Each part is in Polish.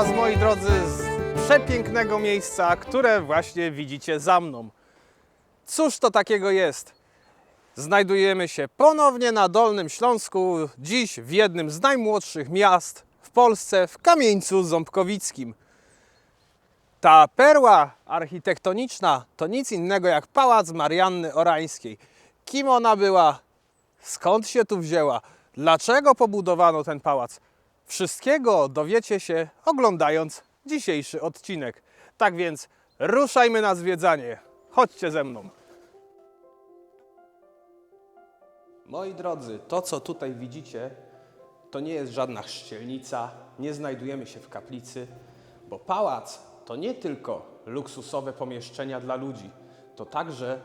Was, moi drodzy, z przepięknego miejsca, które właśnie widzicie za mną. Cóż to takiego jest? Znajdujemy się ponownie na Dolnym Śląsku, dziś w jednym z najmłodszych miast w Polsce, w Kamieńcu Ząbkowickim. Ta perła architektoniczna to nic innego jak pałac Marianny Orańskiej. Kim ona była? Skąd się tu wzięła? Dlaczego pobudowano ten pałac? Wszystkiego dowiecie się oglądając dzisiejszy odcinek. Tak więc ruszajmy na zwiedzanie. Chodźcie ze mną. Moi drodzy, to co tutaj widzicie, to nie jest żadna chrzcielnica, nie znajdujemy się w kaplicy, bo pałac to nie tylko luksusowe pomieszczenia dla ludzi, to także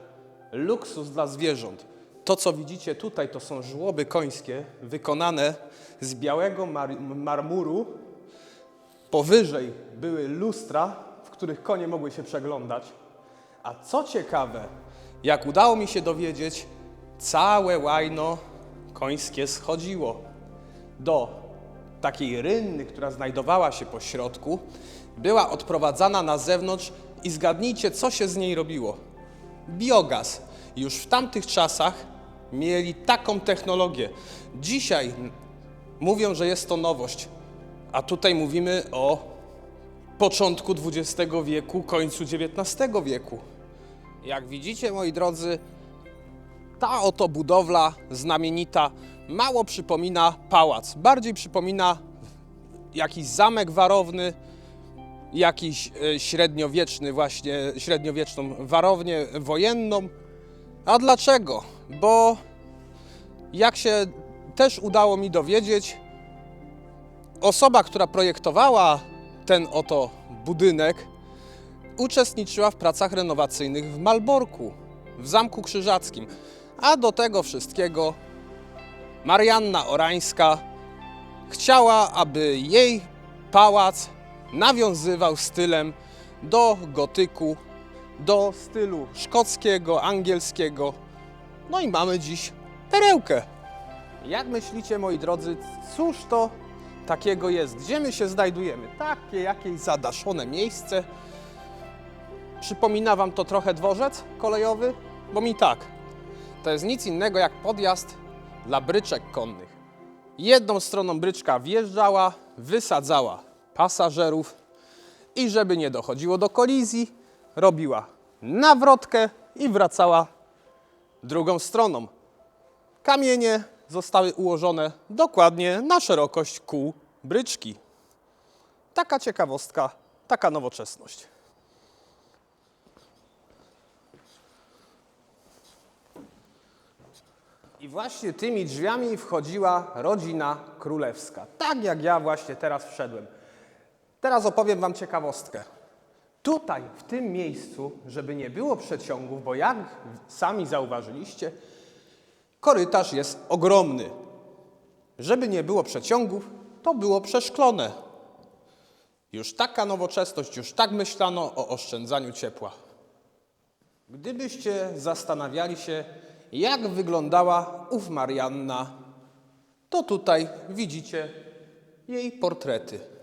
luksus dla zwierząt. To, co widzicie tutaj, to są żłoby końskie wykonane z białego mar- marmuru. Powyżej były lustra, w których konie mogły się przeglądać. A co ciekawe, jak udało mi się dowiedzieć, całe łajno końskie schodziło do takiej rynny, która znajdowała się po środku, była odprowadzana na zewnątrz i zgadnijcie, co się z niej robiło. Biogaz. Już w tamtych czasach mieli taką technologię. Dzisiaj mówią, że jest to nowość, a tutaj mówimy o początku XX wieku, końcu XIX wieku. Jak widzicie, moi drodzy, ta oto budowla znamienita mało przypomina pałac, bardziej przypomina jakiś zamek warowny, jakiś e, średniowieczny właśnie, średniowieczną warownię wojenną. A dlaczego? Bo jak się też udało mi dowiedzieć, osoba, która projektowała ten oto budynek, uczestniczyła w pracach renowacyjnych w Malborku, w Zamku Krzyżackim. A do tego wszystkiego Marianna Orańska chciała, aby jej pałac nawiązywał stylem do gotyku, do stylu szkockiego, angielskiego. No i mamy dziś perełkę. Jak myślicie, moi drodzy, cóż to takiego jest? Gdzie my się znajdujemy? Takie jakieś zadaszone miejsce. Przypomina Wam to trochę dworzec kolejowy? Bo mi tak. To jest nic innego jak podjazd dla bryczek konnych. Jedną stroną bryczka wjeżdżała, wysadzała pasażerów i żeby nie dochodziło do kolizji, robiła nawrotkę i wracała drugą stroną. Kamienie zostały ułożone dokładnie na szerokość kół bryczki. Taka ciekawostka, taka nowoczesność. I właśnie tymi drzwiami wchodziła rodzina królewska. Tak jak ja właśnie teraz wszedłem. Teraz opowiem Wam ciekawostkę. Tutaj, w tym miejscu, żeby nie było przeciągów, bo jak sami zauważyliście, korytarz jest ogromny. Żeby nie było przeciągów, to było przeszklone. Już taka nowoczesność, już tak myślano o oszczędzaniu ciepła. Gdybyście zastanawiali się, jak wyglądała ów Marianna, to tutaj widzicie jej portrety.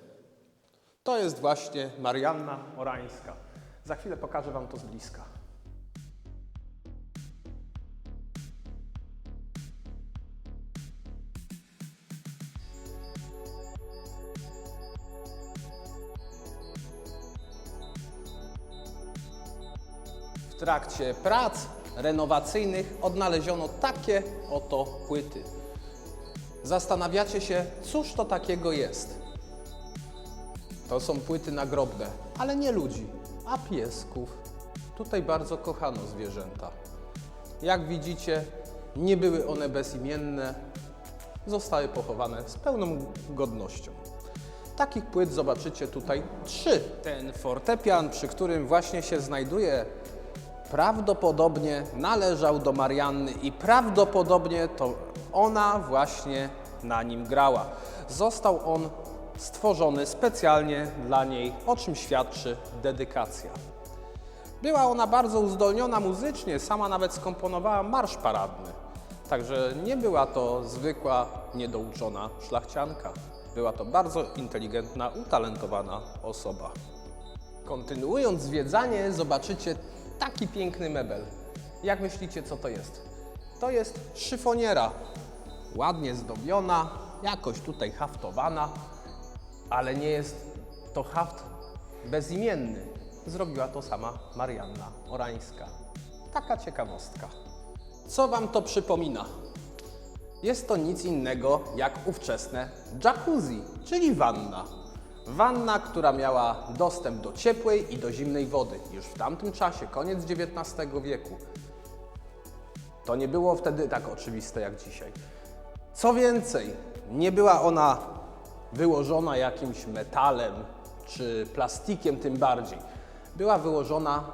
To jest właśnie Marianna Orańska. Za chwilę pokażę Wam to z bliska. W trakcie prac renowacyjnych odnaleziono takie oto płyty. Zastanawiacie się, cóż to takiego jest? To są płyty nagrobne, ale nie ludzi, a piesków. Tutaj bardzo kochano zwierzęta. Jak widzicie, nie były one bezimienne, zostały pochowane z pełną godnością. Takich płyt zobaczycie tutaj trzy. Ten fortepian, przy którym właśnie się znajduje, prawdopodobnie należał do Marianny i prawdopodobnie to ona właśnie na nim grała. Został on stworzony specjalnie dla niej, o czym świadczy dedykacja. Była ona bardzo uzdolniona muzycznie, sama nawet skomponowała marsz paradny. Także nie była to zwykła, niedouczona szlachcianka. Była to bardzo inteligentna, utalentowana osoba. Kontynuując zwiedzanie, zobaczycie taki piękny mebel. Jak myślicie, co to jest? To jest szyfoniera. Ładnie zdobiona, jakoś tutaj haftowana, ale nie jest to haft bezimienny. Zrobiła to sama Marianna Orańska. Taka ciekawostka. Co Wam to przypomina? Jest to nic innego jak ówczesne jacuzzi, czyli wanna. Wanna, która miała dostęp do ciepłej i do zimnej wody. Już w tamtym czasie, koniec XIX wieku. To nie było wtedy tak oczywiste jak dzisiaj. Co więcej, nie była ona wyłożona jakimś metalem czy plastikiem tym bardziej. Była wyłożona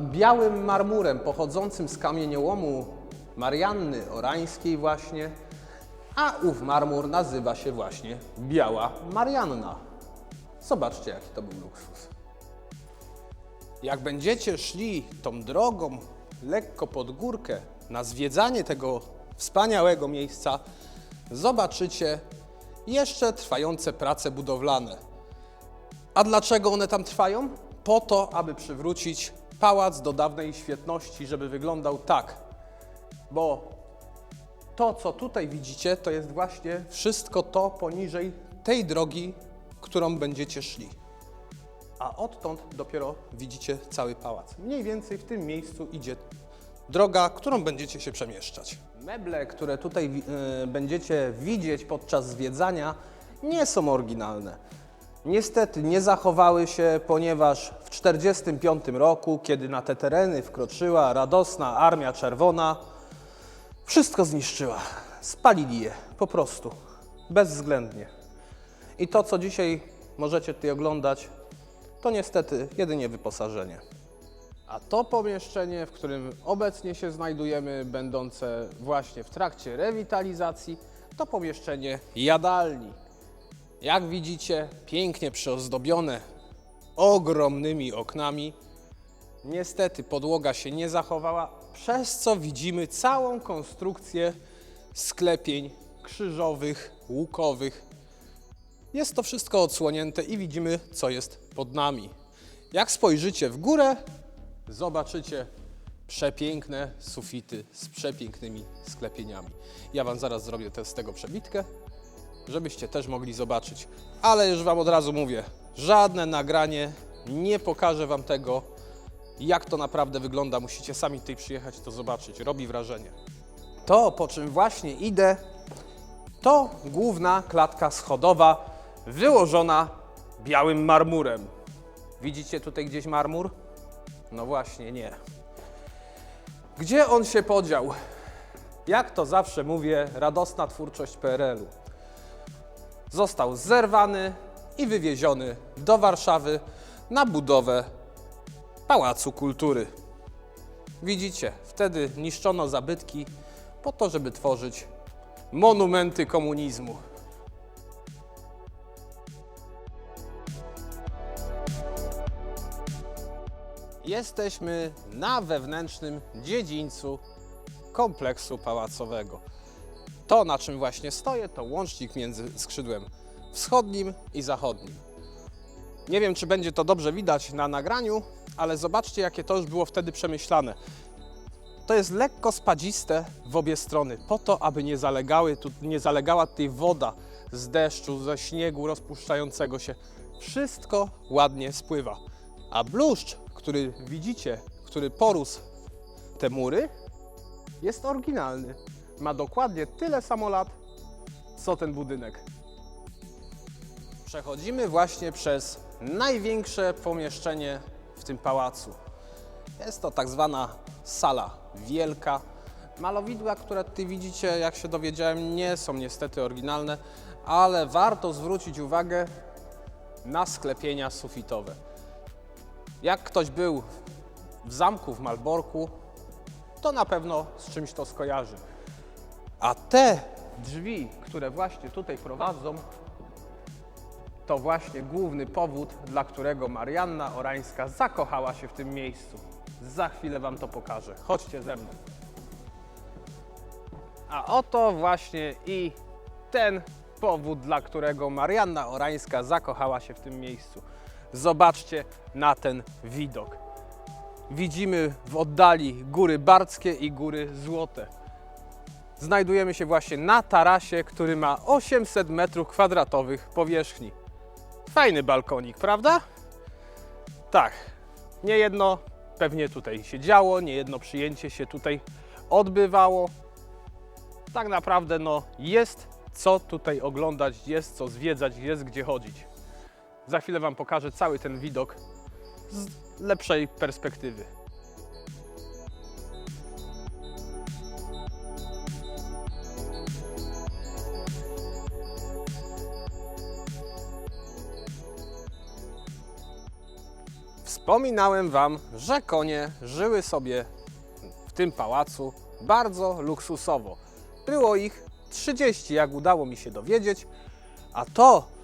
białym marmurem pochodzącym z kamieniołomu Marianny Orańskiej właśnie, a ów marmur nazywa się właśnie Biała Marianna. Zobaczcie, jaki to był luksus. Jak będziecie szli tą drogą lekko pod górkę na zwiedzanie tego wspaniałego miejsca, zobaczycie jeszcze trwające prace budowlane. A dlaczego one tam trwają? Po to, aby przywrócić pałac do dawnej świetności, żeby wyglądał tak. Bo to, co tutaj widzicie, to jest właśnie wszystko to poniżej tej drogi, którą będziecie szli a odtąd dopiero widzicie cały pałac. Mniej więcej w tym miejscu idzie droga, którą będziecie się przemieszczać. Meble, które tutaj e, będziecie widzieć podczas zwiedzania, nie są oryginalne. Niestety nie zachowały się, ponieważ w 1945 roku, kiedy na te tereny wkroczyła radosna Armia Czerwona, wszystko zniszczyła. Spalili je, po prostu, bezwzględnie. I to, co dzisiaj możecie tutaj oglądać, to niestety jedynie wyposażenie. A to pomieszczenie, w którym obecnie się znajdujemy, będące właśnie w trakcie rewitalizacji, to pomieszczenie jadalni. Jak widzicie, pięknie przyozdobione ogromnymi oknami. Niestety podłoga się nie zachowała, przez co widzimy całą konstrukcję sklepień krzyżowych, łukowych, jest to wszystko odsłonięte i widzimy, co jest pod nami. Jak spojrzycie w górę, zobaczycie przepiękne sufity z przepięknymi sklepieniami. Ja Wam zaraz zrobię te, z tego przebitkę, żebyście też mogli zobaczyć. Ale już Wam od razu mówię, żadne nagranie nie pokaże Wam tego, jak to naprawdę wygląda. Musicie sami tutaj przyjechać to zobaczyć. Robi wrażenie. To, po czym właśnie idę, to główna klatka schodowa wyłożona białym marmurem. Widzicie tutaj gdzieś marmur? No właśnie, nie. Gdzie on się podział? Jak to zawsze mówię, radosna twórczość PRL-u. Został zerwany i wywieziony do Warszawy na budowę Pałacu Kultury. Widzicie, wtedy niszczono zabytki po to, żeby tworzyć monumenty komunizmu. Jesteśmy na wewnętrznym dziedzińcu kompleksu pałacowego. To, na czym właśnie stoję, to łącznik między skrzydłem wschodnim i zachodnim. Nie wiem, czy będzie to dobrze widać na nagraniu, ale zobaczcie, jakie to już było wtedy przemyślane. To jest lekko spadziste w obie strony, po to, aby nie, zalegały, tu, nie zalegała tutaj woda z deszczu, ze śniegu rozpuszczającego się. Wszystko ładnie spływa. A bluszcz, który widzicie, który porósł te mury, jest oryginalny. Ma dokładnie tyle samo lat, co ten budynek. Przechodzimy właśnie przez największe pomieszczenie w tym pałacu. Jest to tak zwana sala wielka. Malowidła, które tutaj widzicie, jak się dowiedziałem, nie są niestety oryginalne, ale warto zwrócić uwagę na sklepienia sufitowe. Jak ktoś był w zamku w Malborku, to na pewno z czymś to skojarzy. A te drzwi, które właśnie tutaj prowadzą, to właśnie główny powód, dla którego Marianna Orańska zakochała się w tym miejscu. Za chwilę Wam to pokażę. Chodźcie ze mną. A oto właśnie i ten powód, dla którego Marianna Orańska zakochała się w tym miejscu. Zobaczcie na ten widok. Widzimy w oddali góry Barckie i góry Złote. Znajdujemy się właśnie na tarasie, który ma 800 m2 powierzchni. Fajny balkonik, prawda? Tak. Niejedno pewnie tutaj się działo, niejedno przyjęcie się tutaj odbywało. Tak naprawdę no, jest co tutaj oglądać, jest co zwiedzać, jest gdzie chodzić. Za chwilę Wam pokażę cały ten widok z lepszej perspektywy. Wspominałem Wam, że konie żyły sobie w tym pałacu bardzo luksusowo. Było ich 30, jak udało mi się dowiedzieć, a to,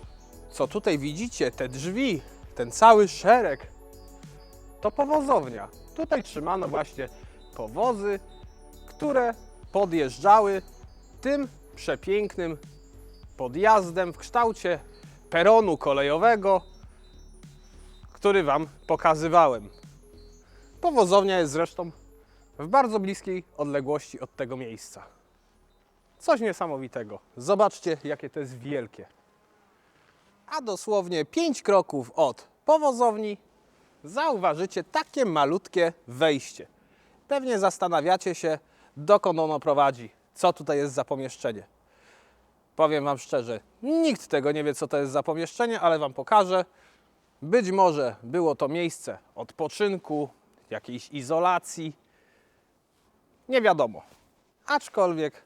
co tutaj widzicie, te drzwi, ten cały szereg, to powozownia. Tutaj trzymano właśnie powozy, które podjeżdżały tym przepięknym podjazdem w kształcie peronu kolejowego, który Wam pokazywałem. Powozownia jest zresztą w bardzo bliskiej odległości od tego miejsca. Coś niesamowitego. Zobaczcie, jakie to jest wielkie. A dosłownie 5 kroków od powozowni zauważycie takie malutkie wejście. Pewnie zastanawiacie się, dokąd ono prowadzi, co tutaj jest za pomieszczenie. Powiem Wam szczerze, nikt tego nie wie, co to jest za pomieszczenie, ale Wam pokażę. Być może było to miejsce odpoczynku, jakiejś izolacji. Nie wiadomo. Aczkolwiek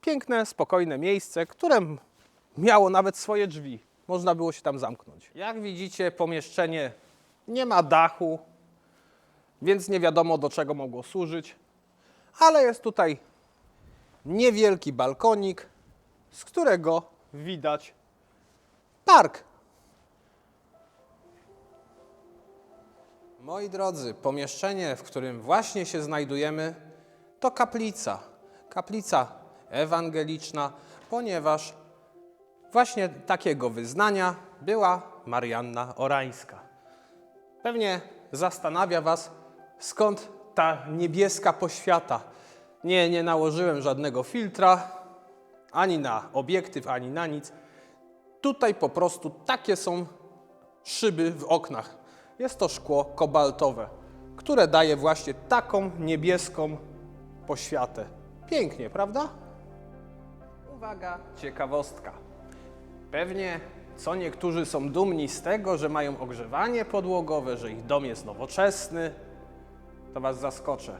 piękne, spokojne miejsce, które miało nawet swoje drzwi. Można było się tam zamknąć. Jak widzicie, pomieszczenie nie ma dachu, więc nie wiadomo do czego mogło służyć. Ale jest tutaj niewielki balkonik, z którego widać park Moi drodzy, pomieszczenie, w którym właśnie się znajdujemy, to kaplica. Kaplica ewangeliczna, ponieważ właśnie takiego wyznania była Marianna Orańska. Pewnie zastanawia Was, skąd ta niebieska poświata. Nie, nie nałożyłem żadnego filtra, ani na obiektyw, ani na nic. Tutaj po prostu takie są szyby w oknach. Jest to szkło kobaltowe, które daje właśnie taką niebieską poświatę. Pięknie, prawda? Uwaga, ciekawostka. Pewnie co niektórzy są dumni z tego, że mają ogrzewanie podłogowe, że ich dom jest nowoczesny. To Was zaskoczę.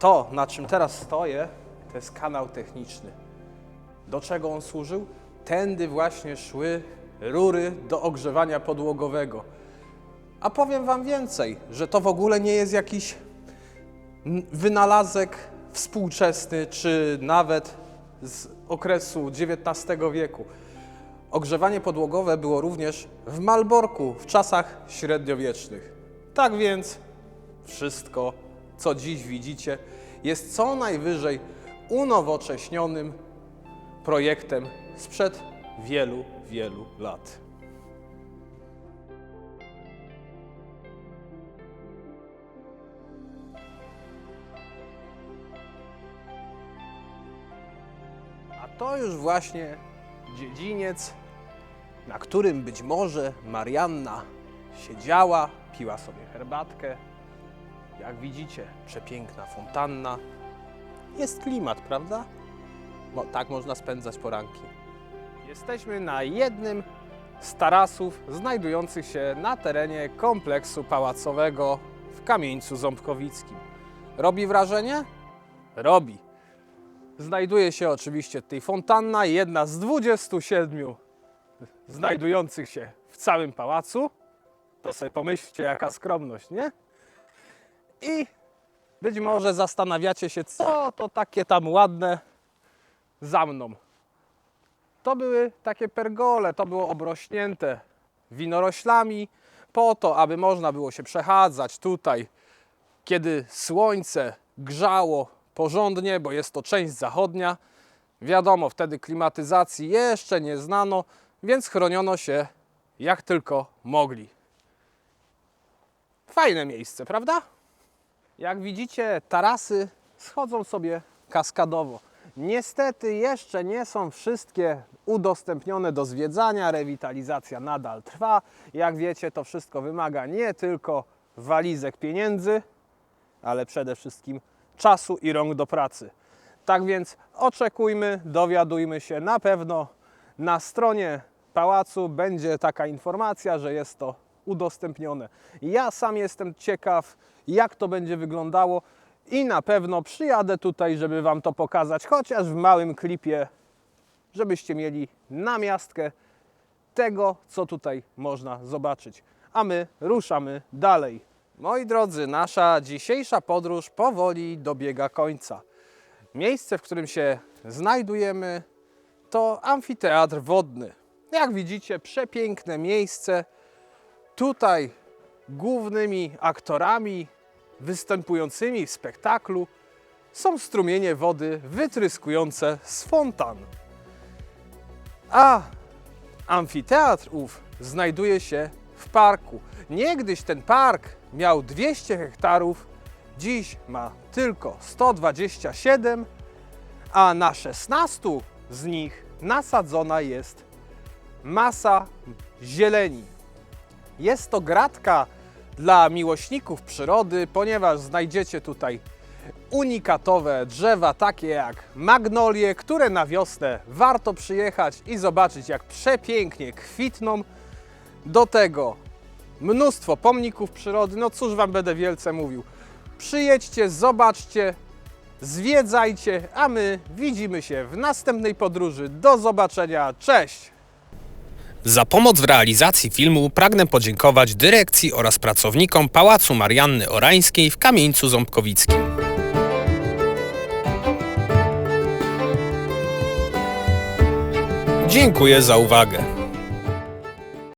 To, na czym teraz stoję, to jest kanał techniczny. Do czego on służył? Tędy właśnie szły rury do ogrzewania podłogowego. A powiem Wam więcej, że to w ogóle nie jest jakiś wynalazek współczesny, czy nawet z okresu XIX wieku. Ogrzewanie podłogowe było również w Malborku w czasach średniowiecznych. Tak więc wszystko, co dziś widzicie, jest co najwyżej unowocześnionym projektem sprzed wielu, wielu lat. To już właśnie dziedziniec, na którym być może Marianna siedziała, piła sobie herbatkę. Jak widzicie, przepiękna fontanna. Jest klimat, prawda? Mo- tak można spędzać poranki. Jesteśmy na jednym z tarasów znajdujących się na terenie kompleksu pałacowego w Kamieńcu Ząbkowickim. Robi wrażenie? Robi. Znajduje się oczywiście tutaj fontanna, jedna z 27 znajdujących się w całym pałacu. To sobie pomyślcie, jaka skromność, nie? I być może zastanawiacie się, co to takie tam ładne za mną. To były takie pergole, to było obrośnięte winoroślami, po to, aby można było się przechadzać tutaj, kiedy słońce grzało porządnie, bo jest to część zachodnia, Wiadomo, wtedy klimatyzacji jeszcze nie znano, więc chroniono się jak tylko mogli. Fajne miejsce, prawda? Jak widzicie, tarasy schodzą sobie kaskadowo. Niestety jeszcze nie są wszystkie udostępnione do zwiedzania, rewitalizacja nadal trwa. Jak wiecie, to wszystko wymaga nie tylko walizek pieniędzy, ale przede wszystkim czasu i rąk do pracy. Tak więc oczekujmy, dowiadujmy się. Na pewno na stronie pałacu będzie taka informacja, że jest to udostępnione. Ja sam jestem ciekaw, jak to będzie wyglądało i na pewno przyjadę tutaj, żeby Wam to pokazać, chociaż w małym klipie, żebyście mieli namiastkę tego, co tutaj można zobaczyć. A my ruszamy dalej. Moi drodzy, nasza dzisiejsza podróż powoli dobiega końca. Miejsce, w którym się znajdujemy, to amfiteatr wodny. Jak widzicie, przepiękne miejsce. Tutaj głównymi aktorami występującymi w spektaklu są strumienie wody wytryskujące z fontan. A amfiteatr ów znajduje się w parku. Niegdyś ten park miał 200 hektarów, dziś ma tylko 127, a na 16 z nich nasadzona jest masa zieleni. Jest to gratka dla miłośników przyrody, ponieważ znajdziecie tutaj unikatowe drzewa, takie jak magnolie, które na wiosnę warto przyjechać i zobaczyć, jak przepięknie kwitną. Do tego mnóstwo pomników przyrody. No cóż Wam będę wielce mówił. Przyjedźcie, zobaczcie, zwiedzajcie, a my widzimy się w następnej podróży. Do zobaczenia, cześć! Za pomoc w realizacji filmu pragnę podziękować dyrekcji oraz pracownikom Pałacu Marianny Orańskiej w Kamieńcu Ząbkowickim. Dziękuję za uwagę.